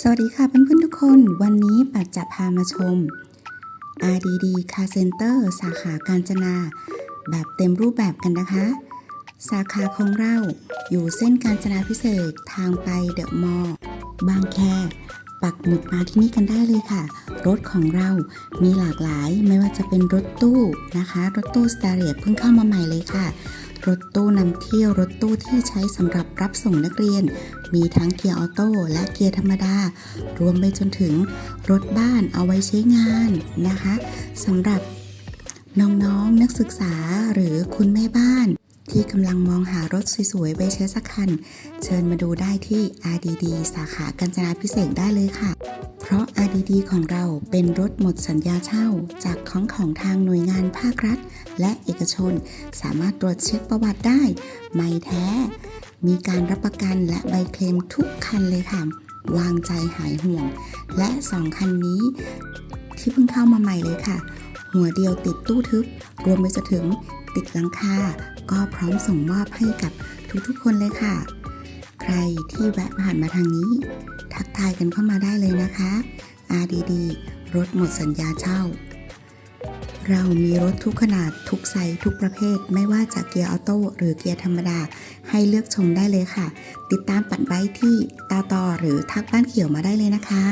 สวัสดีค่ะเพื่อนๆทุกคน วันนี้ปัดจะพามาชม RDD Car Center สาขากาญจนา แบบเต็มรูปแบบกันนะคะ สาขาของเราอยู่เส้นกาญจนาพิเศษทางไปเดอะมอลล์บางแค ปักหมุดมาที่นี่กันได้เลยค่ะ รถของเรามีหลากหลายไม่ว่าจะเป็นรถตู้นะคะ รถตู้สตาร์เรียเพิ่งเข้ามาใหม่เลยค่ะ รถตู้นำเที่ยวรถตู้ที่ใช้สำหรับรับส่งนักเรียน มีทั้งเกียร์ออโต้และเกียร์ธรรมดา รวมไปจนถึงรถบ้านเอาไว้ใช้งานนะคะสำหรับน้องๆนนักศึกษาหรือคุณแม่บ้าน ที่กำลังมองหารถสวยๆไว้ใช้สักคัน เชิญมาดูได้ที่ RDD สาขากัญจนาพิเศษได้เลยค่ะ ราะ RDD ของเราเป็นรถหมดสัญญาเช่า จากของของทางหน่วยงานภาครัฐ และเอกชน สามารถตรวจเช็คประวัติได้ ไม่แท้ มีการรับประกันและใบเคลมทุกคันเลยค่ะ วางใจหายห่วง และ 2 คันนี้ ที่เพิ่งเข้ามาใหม่เลยค่ะ หัวเดียวติดตู้ทึบ รวมไปจนถึงติดหลังคา ก็พร้อมส่งมอบให้กับทุกๆคนเลยค่ะ ใครที่แวะผ่านมาทางนี้ทักทายกันเข้ามาได้เลยนะคะ RDD รถหมดสัญญาเช่า เรามีรถทุกขนาดทุกไซส์ทุกประเภท ไม่ว่าจะเกียร์ออโต้หรือเกียร์ธรรมดา ให้เลือกชมได้เลยค่ะ ติดตามปัดไว้ที่ตาต่อหรือทักบ้านเขียวมาได้เลยนะคะ